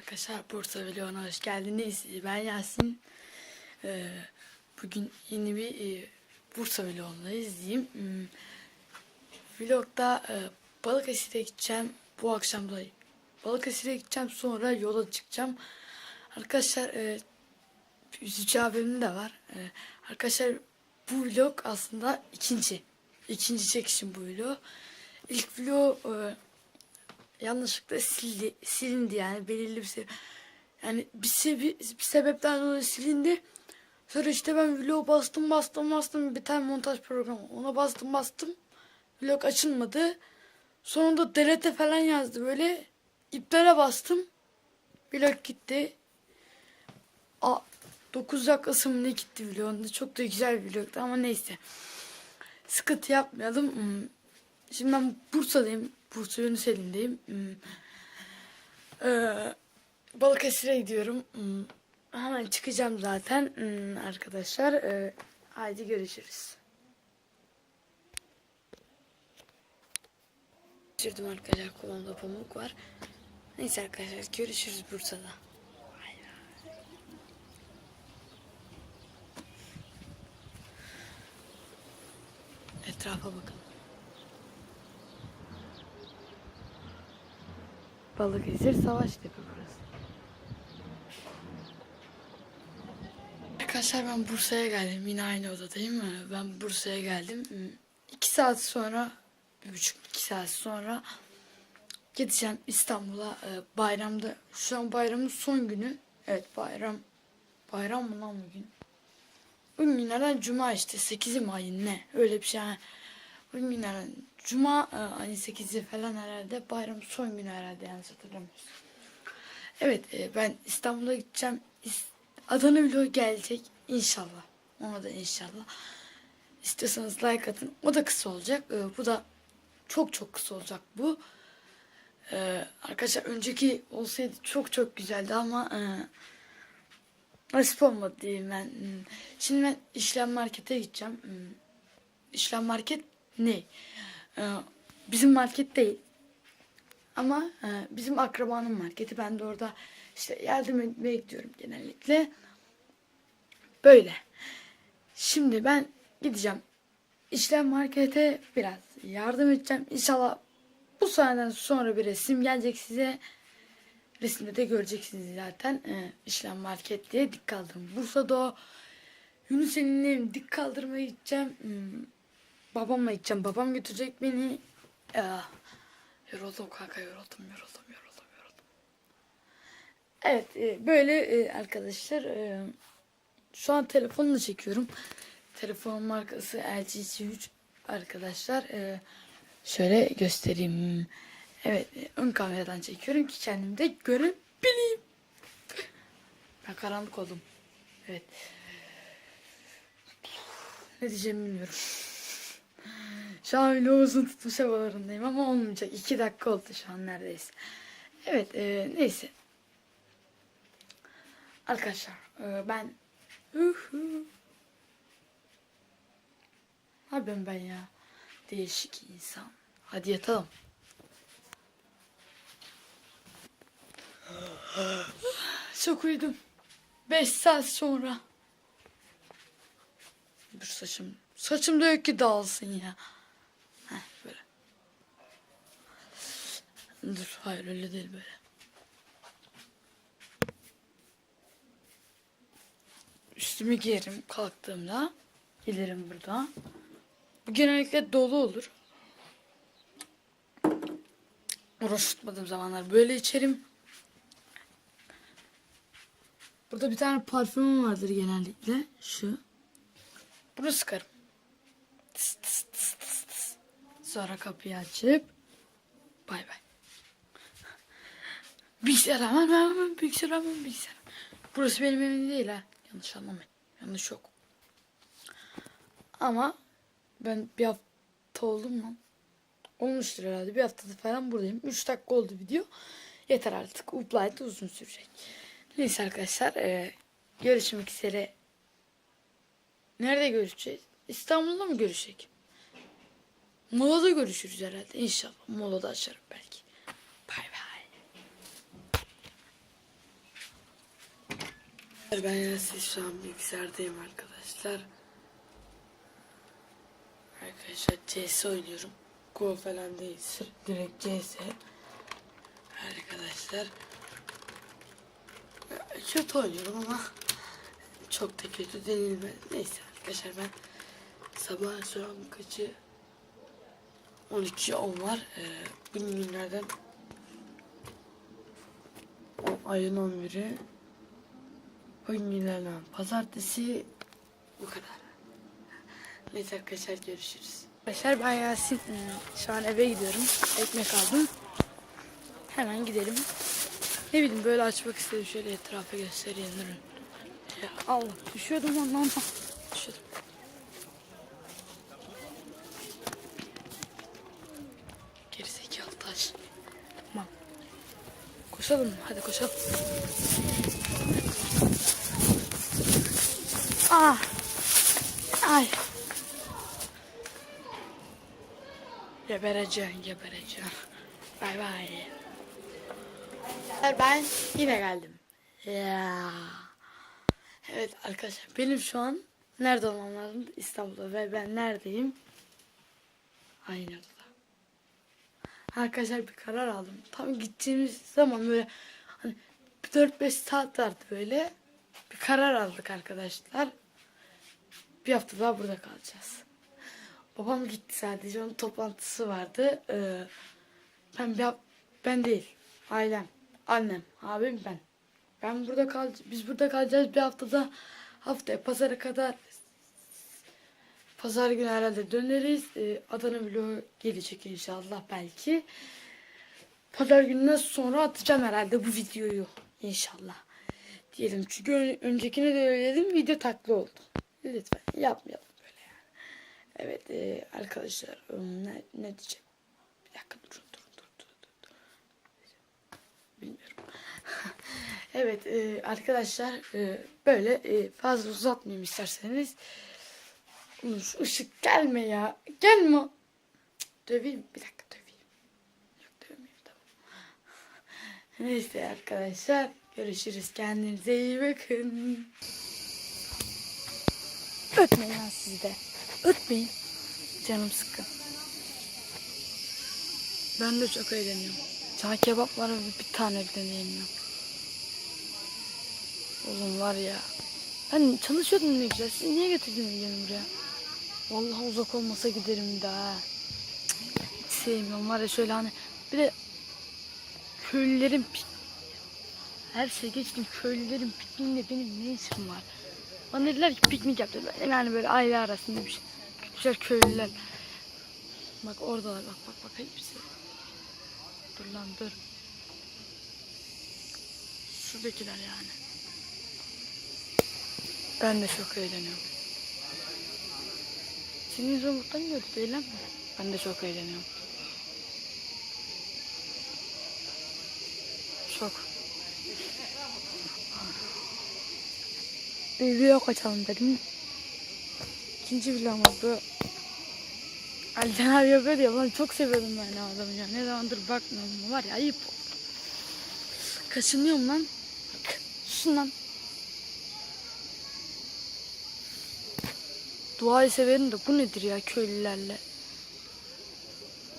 arkadaşlar Bursa Vlog'una hoş geldiniz. Ben Yasin. Ee, bugün yeni bir e, Bursa Vlog'undayız diyeyim. Hmm, vlogda e, Balıkesir'e gideceğim. Bu akşam da Balıkesir'e gideceğim. Sonra yola çıkacağım. Arkadaşlar e, üzücü haberim de var. E, arkadaşlar bu vlog aslında ikinci. ikinci çekişim bu vlog. İlk vlog e, yanlışlıkla sildi, silindi yani belirli bir sebep. Yani bir, sebi, bir sebepten dolayı silindi. Sonra işte ben vlog bastım bastım bastım bir tane montaj programı. Ona bastım bastım. Vlog açılmadı. Sonunda delete falan yazdı böyle. İptale bastım. Vlog gitti. A 9 dakikası mı ne gitti vlogun. Çok da güzel bir vlogtu ama neyse. Sıkıntı yapmayalım. Şimdi ben Bursa'dayım. Bursa Yunuseli'ndeyim. Hmm. Ee, Balıkesir'e gidiyorum. Hmm. Hemen çıkacağım zaten hmm, arkadaşlar. Ee, haydi görüşürüz. Düşürdüm arkadaşlar kolumda pamuk var. Neyse arkadaşlar görüşürüz Bursa'da. Etrafa bakın. Balıkesir Savaştepe burası. Arkadaşlar ben Bursa'ya geldim. Yine aynı odadayım. Ee, Ben Bursa'ya geldim. Hmm, İki saat sonra, bir buçuk iki saat sonra gideceğim İstanbul'a. Ee, Bayramda, şu an bayramın son günü. Evet bayram. Bayram mı lan bugün? Bugün günlerden cuma işte 8'i mi ayın ne? Öyle bir şey. Bugün günlerden cuma e, ayın 8'i falan herhalde. Bayram son günü herhalde yanlış hatırlamıyorsun. Evet e, ben İstanbul'a gideceğim. Adana vlog gelecek inşallah. Ona da inşallah. İstiyorsanız like atın. O da kısa olacak. E, bu da çok çok kısa olacak bu. E, arkadaşlar önceki olsaydı çok çok güzeldi ama e, nasip olmadı diyeyim ben. Hmm. Şimdi ben işlem markete gideceğim. Hmm. İşlem market ne? Ee, bizim market değil. Ama e, bizim akrabanın marketi. Ben de orada işte yardım etmeye gidiyorum genellikle. Böyle. Şimdi ben gideceğim. İşlem markete biraz yardım edeceğim. İnşallah bu sahneden sonra bir resim gelecek size. Resimde de göreceksiniz zaten. Ee, işlem market diye dik kaldırım. Bursa'da o. Yunus Emre'nin dik kaldırmaya gideceğim. Hmm, babamla gideceğim. Babam götürecek beni. Ya, yoruldum kanka yoruldum yoruldum yoruldum yoruldum. Evet e, böyle e, arkadaşlar e, şu an telefonla çekiyorum. Telefonun markası LG G3 arkadaşlar. Şöyle göstereyim. Evet ön kameradan çekiyorum ki kendimi de görebileyim. Ben karanlık oldum. Evet. Ne diyeceğimi bilmiyorum. Şu an öyle uzun tutmuş havalarındayım ama olmayacak. İki dakika oldu şu an neredeyse. Evet e, neyse. Arkadaşlar e, ben yapıyorum ben ya? Değişik insan. Hadi yatalım. Çok uyudum. 5 saat sonra. Dur saçım. Saçım da yok ki dağılsın ya. Heh böyle. Dur hayır öyle değil böyle. Üstümü giyerim kalktığımda. Gelirim burada. Bu genellikle dolu olur. Oruç tutmadığım zamanlar böyle içerim. Burada bir tane parfümüm vardır genellikle. Şu. Bunu sıkarım. Tıs tıs tıs tıs. Sonra kapıyı açıp bay bay. Bilgisayar hemen hemen bilgisayar hemen bilgisayar. Burası benim evim değil ha. Yanlış anlamayın. Yanlış yok. Ama ben bir hafta oldum mu? Olmuştur herhalde. Bir haftada falan buradayım. 3 dakika oldu video. Yeter artık. Uplight uzun sürecek. Neyse arkadaşlar. E, görüşmek üzere. Nerede görüşeceğiz? İstanbul'da mı görüşecek? Molada görüşürüz herhalde. İnşallah. Molada açarım belki. Bay bay. Ben Yasin şu an bilgisayardayım arkadaşlar. Arkadaşlar CS oynuyorum. Go falan değil. Direkt CS. Arkadaşlar. Kötü oynuyorum ama çok da kötü değil mi? Neyse arkadaşlar ben sabah şu an kaçı 12 10 var. Ee, bugün günlerden ayın 11'i bugün günlerden pazartesi bu kadar. Neyse arkadaşlar görüşürüz. Arkadaşlar ben Yasin. Şu an eve gidiyorum. Ekmek aldım. Hemen gidelim. Ne bileyim böyle açmak istedim. Şöyle etrafa göstereyim. Allah düşüyordum ondan. Düşüyordum. Gerizekalı taş. Tamam. Koşalım? Hadi koşalım. Ah. Ay. Gebereceksin, gebereceksin. Bay bay. Ben yine geldim. Ya. Evet arkadaşlar benim şu an nerede olmam lazım? İstanbul'da ve ben neredeyim? Aynı Arkadaşlar bir karar aldım. Tam gideceğimiz zaman böyle hani 4-5 saat vardı böyle. Bir karar aldık arkadaşlar. Bir hafta daha burada kalacağız. Babam gitti sadece onun toplantısı vardı. Ee, ben bir ben değil. Ailem, annem, abim ben. Ben burada kal biz burada kalacağız bir haftada haftaya pazara kadar pazar günü herhalde döneriz. Ee, Adana vlogu gelecek inşallah belki. Pazar gününden sonra atacağım herhalde bu videoyu inşallah. Diyelim çünkü ön- öncekine de öyle dedim video taklı oldu. Lütfen yapmayalım böyle yani. Evet e, arkadaşlar ne, ne diyeceğim? Bir dakika durun durun durun durun. durun. Bilmiyorum. evet e, arkadaşlar e, böyle e, fazla uzatmayayım isterseniz. Şu ışık gelme ya. Gelme. Döveyim. Bir dakika döveyim. Yok dövmeyeyim tamam. Neyse arkadaşlar. Görüşürüz. Kendinize iyi bakın. Ötmeyin lan siz de. Ötmeyin. Canım sıkkın. Ben de çok eğleniyorum. Çağ kebapları bir tane bile yemiyorum. Oğlum var ya. Ben çalışıyordum ne güzel. Siz niye getirdiniz beni buraya? Vallahi uzak olmasa giderim daha. Hiç sevmiyorum var ya şöyle hani. Bir de köylülerin pik... Her şey geçtim köylülerin pikniğinde benim ne işim var? Bana dediler ki piknik. Böyle Yani böyle aile arasında bir şey. Güzel köylüler. Bak oradalar bak bak bak hepsi. Dur lan dur. Şuradakiler yani. Ben de çok eğleniyorum. Senin yüzün mutlu gördü değil mi? Ben de çok eğleniyorum. Çok. Bir video kaçalım dedim. İkinci vlogumuz bu. Alcan abi yapıyordu ya ben çok seviyordum ben o adamı ya. Ne zamandır bakmıyorum var ya ayıp. Kaşınıyorum lan. Bak şundan. Duayı severim de bu nedir ya köylülerle.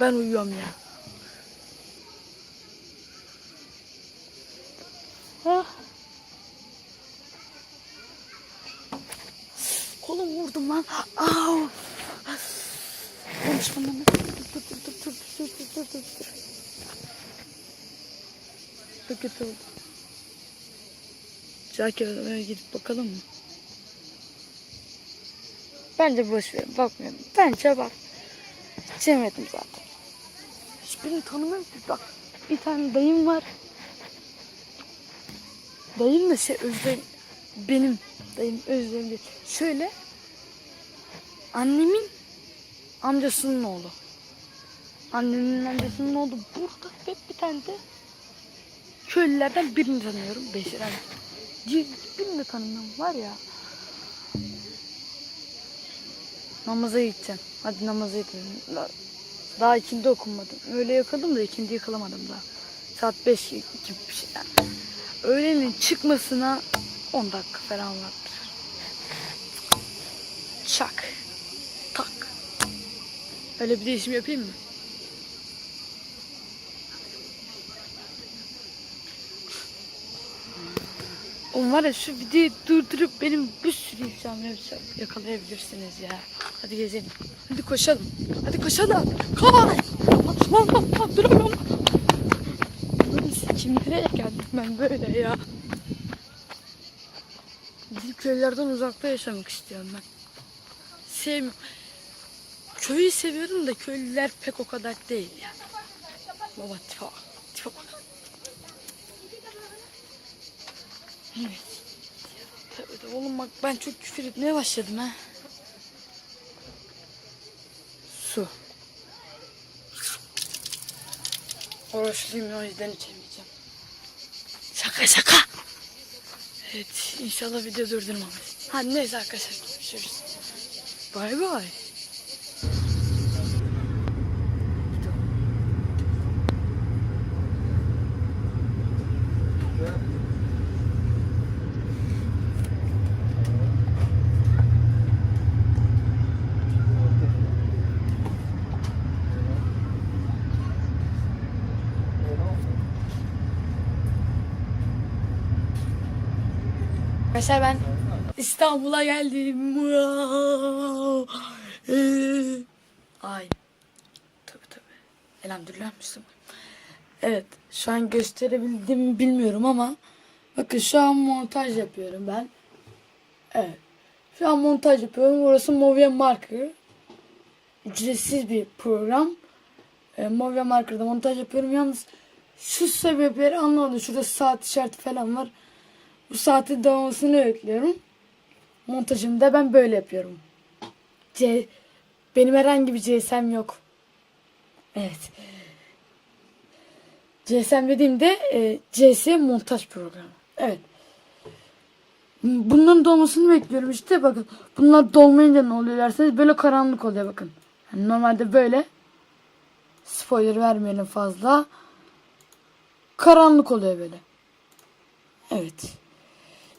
Ben uyuyorum ya. Ah. Kolum vurdum lan. Au. Konuşmam lan. Dur dur dur dur dur dur dur dur dur. Çok kötü oldu. Gidip bakalım mı? Bence boş verin bakmıyorum. Bence bak. Sevmedim zaten. Hiçbirini tanımıyorum. Bak bir tane dayım var. Dayım da şey Özlem. Benim dayım Özlem değil. Şöyle. Annemin amcasının oğlu. Annemin amcasının oğlu burada ve bir tane de köylülerden birini tanıyorum. Beşiren. Birini de tanımıyorum var ya. Namaza gideceğim. Hadi namaza gidelim. Da- Daha ikindi okunmadım. Öyle yakaladım da ikindi yıkılamadım daha. Saat 5 gibi bir şey. Öğlenin çıkmasına 10 dakika falan vardır. Çak. Tak. Öyle bir değişim yapayım mı? Oğlum var ya şu videoyu durdurup benim bir sürü insan. Yakalayabilirsiniz ya. Hadi gezelim. Hadi koşalım. Hadi koşalım. Koş. Lan lan lan duramıyorum. Lan kim nereye geldim ben böyle ya. Köylerden uzakta yaşamak istiyorum ben. Sevmiyorum. Köyü seviyorum da köylüler pek o kadar değil ya. Baba tipe bak. Bak. Evet. Oğlum bak ben çok küfür etmeye başladım ha. Su. Oruçluyum o yüzden içemeyeceğim. Şaka şaka. Evet inşallah video durdurmamış. Hadi neyse arkadaşlar görüşürüz. Bay bay. Arkadaşlar ben İstanbul'a geldim. Ee, Ay. Tabi tabi. Elhamdülillah Müslüman. Evet. Şu an gösterebildim mi bilmiyorum ama bakın şu an montaj yapıyorum ben. Evet. Şu an montaj yapıyorum. Burası Movie Marker. Ücretsiz bir program. E, Movie Marker'da montaj yapıyorum. Yalnız şu sebepleri anlamadım. Şurada saat işareti falan var. Bu saatin dolmasını bekliyorum. Montajını da ben böyle yapıyorum. C benim herhangi bir CSM yok. Evet. CSM dediğimde e, CS montaj programı. Evet. Bunların dolmasını bekliyorum işte bakın. Bunlar dolmayınca ne oluyor derseniz böyle karanlık oluyor bakın. Yani normalde böyle spoiler vermeyelim fazla. Karanlık oluyor böyle. Evet.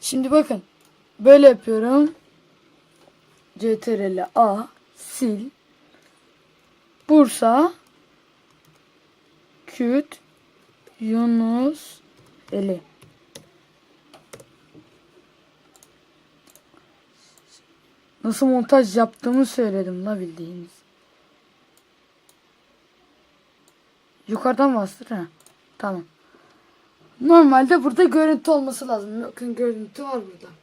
Şimdi bakın. Böyle yapıyorum. CTRL A sil Bursa Küt Yunus Eli Nasıl montaj yaptığımı söyledim la bildiğiniz. Yukarıdan bastır ha. Tamam. Normalde burada görüntü olması lazım. Bakın görüntü var burada.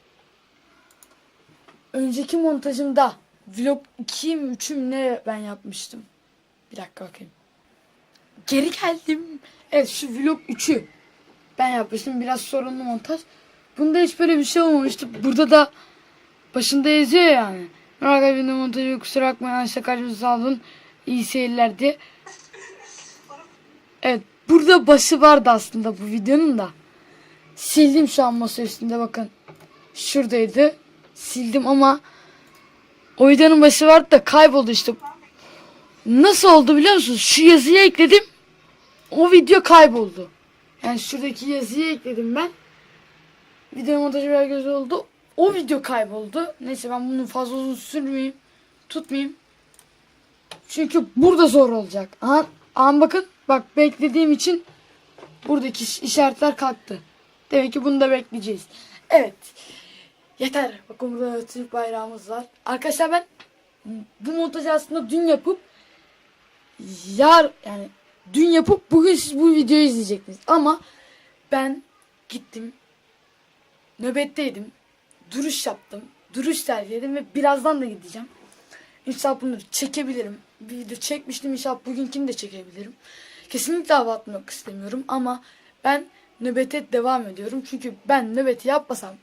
Önceki montajımda vlog 2'yim 3'üm ne ben yapmıştım. Bir dakika bakayım. Geri geldim. Evet şu vlog 3'ü ben yapmıştım. Biraz sorunlu montaj. Bunda hiç böyle bir şey olmamıştı. Burada da başında yazıyor yani. Merak etmeyin montajı kusura bakmayın. Aşağı karşımıza sağ olun. İyi seyirler diye. Evet burada başı vardı aslında bu videonun da. Sildim şu an masa üstünde bakın. Şuradaydı. Sildim ama o videonun başı vardı da kayboldu işte. Nasıl oldu biliyor musunuz? Şu yazıyı ekledim. O video kayboldu. Yani şuradaki yazıyı ekledim ben. Video montajı biraz göz oldu. O video kayboldu. Neyse ben bunu fazla uzun sürmeyeyim. Tutmayayım. Çünkü burada zor olacak. Aha, aha bakın. Bak beklediğim için buradaki iş- işaretler kalktı. Demek ki bunu da bekleyeceğiz. Evet. Yeter. Bakın burada Türk bayrağımız var. Arkadaşlar ben bu montajı aslında dün yapıp yar yani dün yapıp bugün siz bu videoyu izleyecektiniz. Ama ben gittim nöbetteydim. Duruş yaptım. Duruş sergiledim ve birazdan da gideceğim. İnşallah bunu çekebilirim. Bir video çekmiştim inşallah bugünkini de çekebilirim. Kesinlikle hava istemiyorum ama ben nöbete devam ediyorum. Çünkü ben nöbeti yapmasam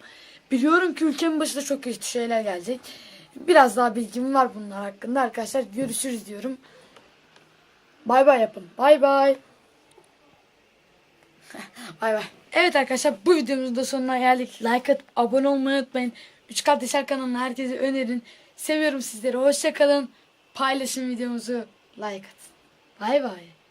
biliyorum ki ülkemin başına çok kötü şeyler gelecek. Biraz daha bilgim var bunlar hakkında arkadaşlar. Görüşürüz diyorum. Bay bay yapın. Bay bay. bay bay. Evet arkadaşlar bu videomuzun da sonuna geldik. Like atıp abone olmayı unutmayın. Üç Kardeşler kanalına herkese önerin. Seviyorum sizleri. Hoşçakalın. Paylaşın videomuzu. Like atın. Bay bay.